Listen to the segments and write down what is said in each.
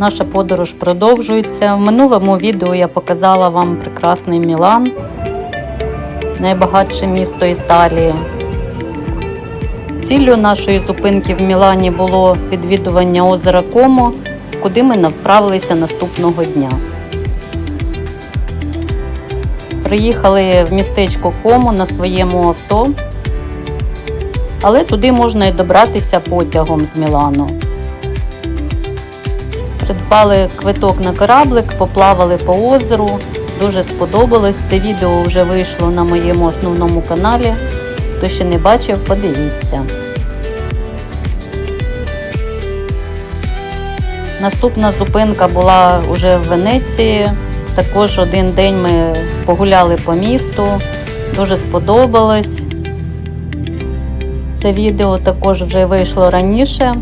Наша подорож продовжується. В минулому відео я показала вам прекрасний Мілан, найбагатше місто Італії. Ціллю нашої зупинки в Мілані було відвідування озера Комо, куди ми направилися наступного дня. Приїхали в містечко Комо на своєму авто, але туди можна і добратися потягом з Мілану. Придбали квиток на кораблик, поплавали по озеру. Дуже сподобалось. Це відео вже вийшло на моєму основному каналі. Хто ще не бачив, подивіться. Наступна зупинка була вже в Венеції. Також один день ми погуляли по місту. Дуже сподобалось. Це відео також вже вийшло раніше.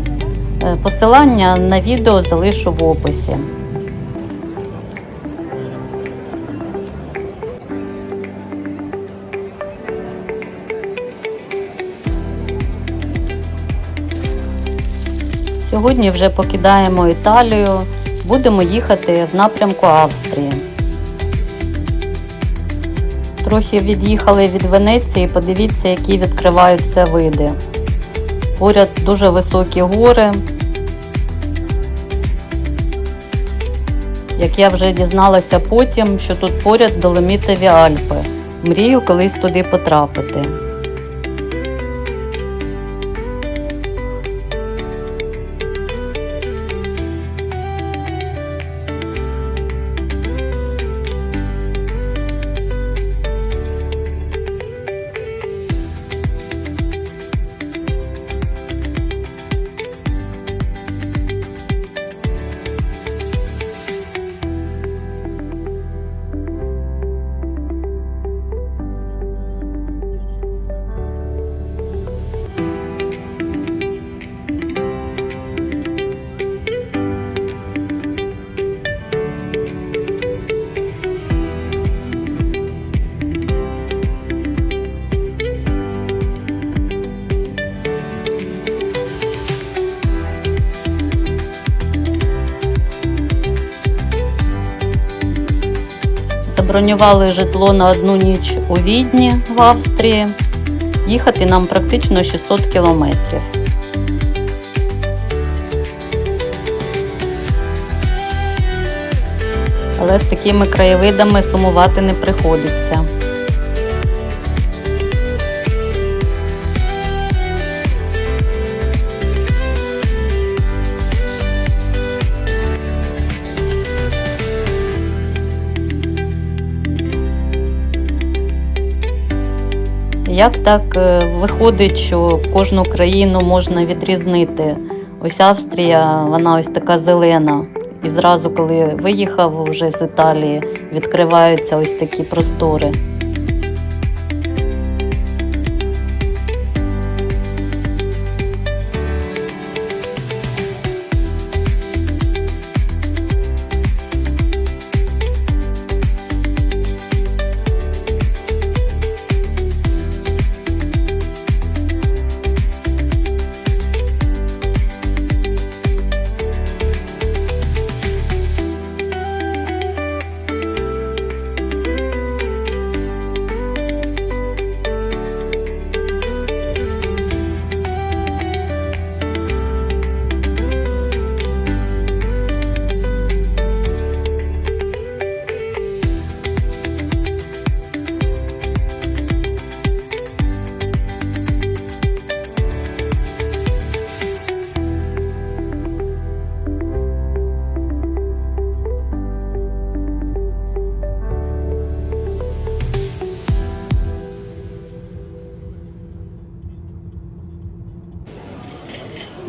Е, Посилання на відео залишу в описі. Сьогодні вже покидаємо Італію, будемо їхати в напрямку Австрії. Трохи від'їхали від Венеції, подивіться, які відкриваються види. Поряд дуже високі гори. Як я вже дізналася потім, що тут поряд Доломітові Альпи. Мрію колись туди потрапити. Забронювали житло на одну ніч у Відні в Австрії. Їхати нам практично 600 кілометрів. Але з такими краєвидами сумувати не приходиться. Як так е, виходить, що кожну країну можна відрізнити? Ось Австрія, вона ось така зелена. І зразу, коли виїхав вже з Італії, відкриваються ось такі простори.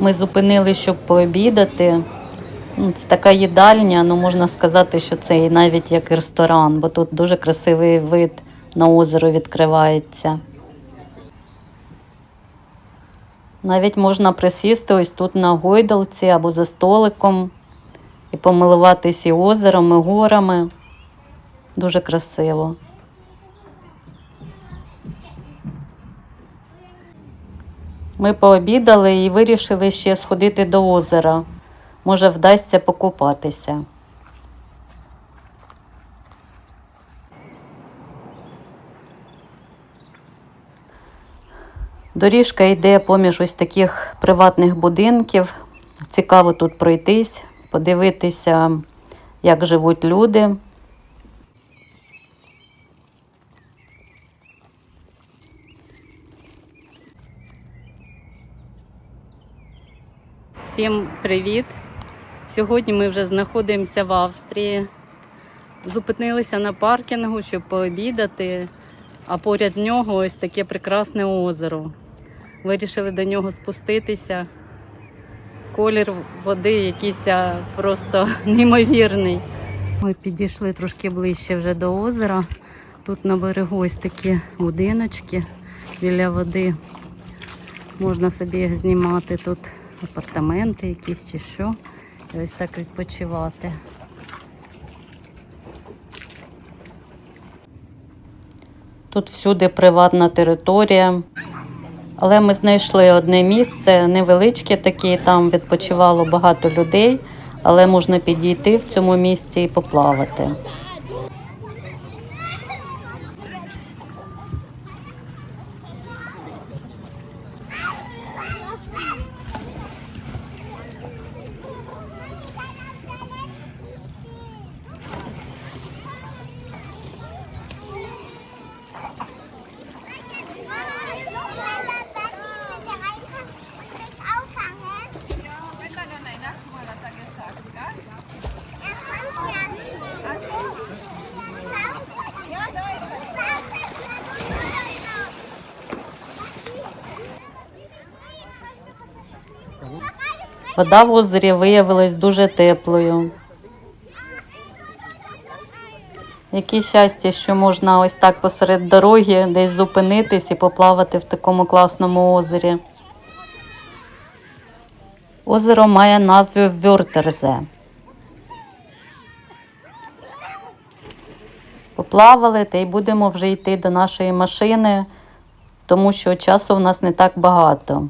Ми зупинили, щоб пообідати. Ну, Це така їдальня, ну можна сказати, що це і навіть як ресторан, бо тут дуже красивий вид на озеро відкривається. Навіть можна присісти ось тут на гойдалці або за столиком і помилуватись і озером, і горами. Дуже красиво. Ми пообідали і вирішили ще сходити до озера. може вдасться покупатися. Доріжка йде поміж ось таких приватних будинків. Цікаво тут пройтись, подивитися, як живуть люди. Всім привіт! Сьогодні ми вже знаходимося в Австрії. Зупинилися на паркінгу, щоб пообідати, а поряд нього ось таке прекрасне озеро. Вирішили до нього спуститися. Колір води якийсь просто неймовірний. Ми підійшли трошки ближче вже до озера. Тут на берегу ось такі будиночки біля води. Можна собі їх знімати тут апартаменти якісь чи що. І ось так відпочивати. Тут всюди приватна територія. Але ми знайшли одне місце, невеличке таке, там відпочивало багато людей, але можна підійти в цьому місці і поплавати. Вода в озері виявилась дуже теплою. Яке щастя, що можна ось так посеред дороги десь зупинитись і поплавати в такому класному озері. Озеро має назву Вюртерзе. Поплавали та й будемо вже йти до нашої машини, тому що часу в нас не так багато.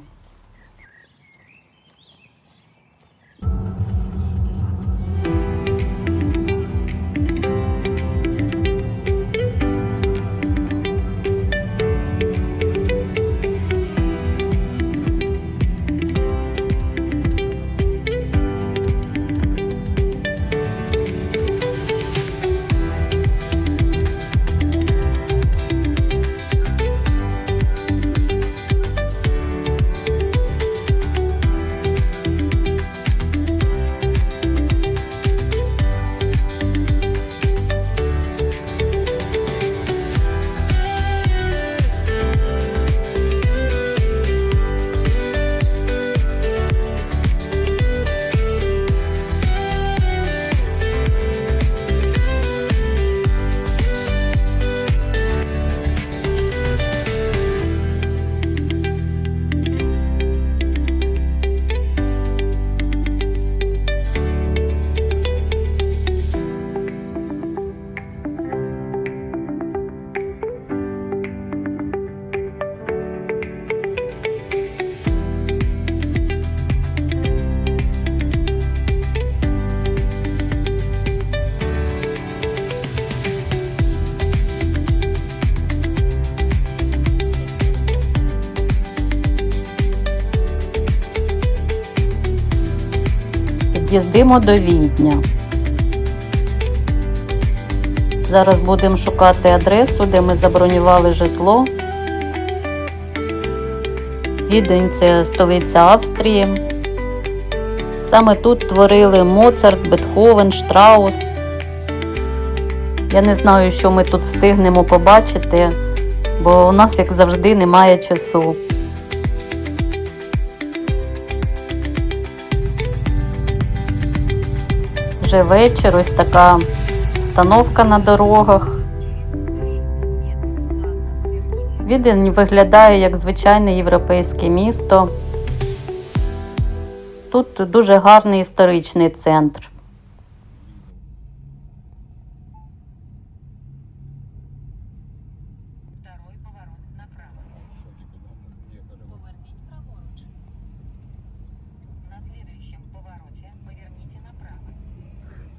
Під'їздимо до Відня. Зараз будемо шукати адресу, де ми забронювали житло. Відень це столиця Австрії. Саме тут творили Моцарт, Бетховен, Штраус. Я не знаю, що ми тут встигнемо побачити, бо у нас, як завжди, немає часу. Вже вечір, ось така встановка на дорогах. Відень виглядає як звичайне європейське місто. Тут дуже гарний історичний центр.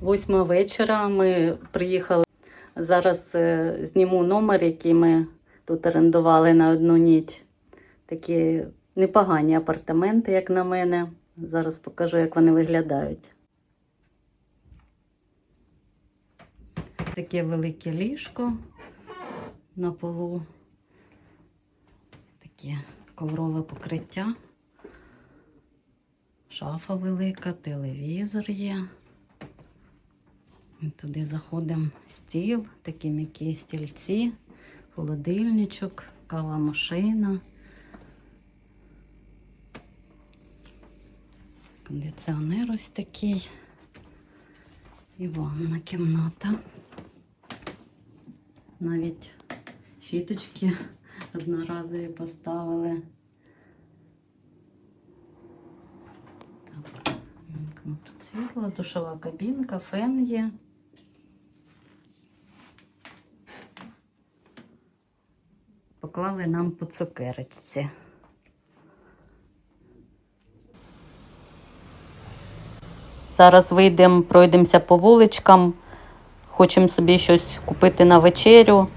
Восьма вечора ми приїхали. Зараз е, зніму номер, який ми тут орендували на одну ніч. Такі непогані апартаменти, як на мене. Зараз покажу, як вони виглядають. Таке велике ліжко на полу. Таке коврове покриття. Шафа велика, телевізор є. Ми туди заходимо стіл, такі м'які стільці, холодильничок, кава машина. Кондиціонер ось такий. І ванна кімната. Навіть щіточки одноразові поставили. Так, вимкнуто світло, душова кабінка, фен є. Поклали нам по цукерочці. Зараз вийдемо, пройдемося по вуличкам. Хочемо собі щось купити на вечерю.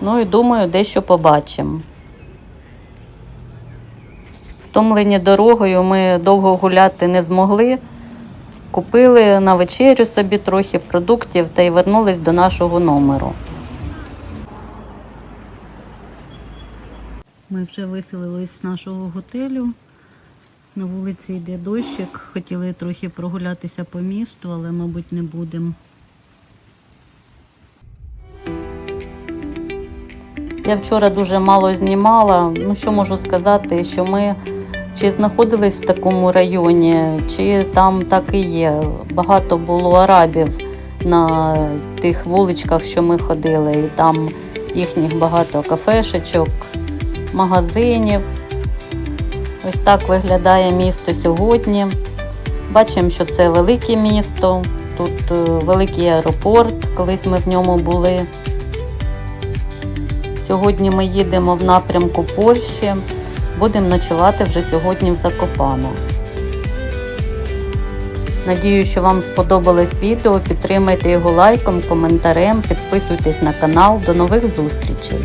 Ну і думаю, дещо побачимо. Втомлені дорогою ми довго гуляти не змогли. Купили на вечерю собі трохи продуктів та й вернулись до нашого номеру. Ми вже виселились з нашого готелю. На вулиці йде дощик. Хотіли трохи прогулятися по місту, але, мабуть, не будемо. Я вчора дуже мало знімала. Ну, що можу сказати, що ми чи знаходились в такому районі, чи там так і є. Багато було арабів на тих вуличках, що ми ходили, і там їхніх багато кафешечок, магазинів. Ось так виглядає місто сьогодні. Бачимо, що це велике місто, тут е, великий аеропорт, колись ми в ньому були. Сьогодні ми їдемо в напрямку Польщі. Будемо ночувати вже сьогодні в Закопано. Надію, що вам сподобалось відео. Підтримайте його лайком, коментарем, підписуйтесь на канал. До нових зустрічей!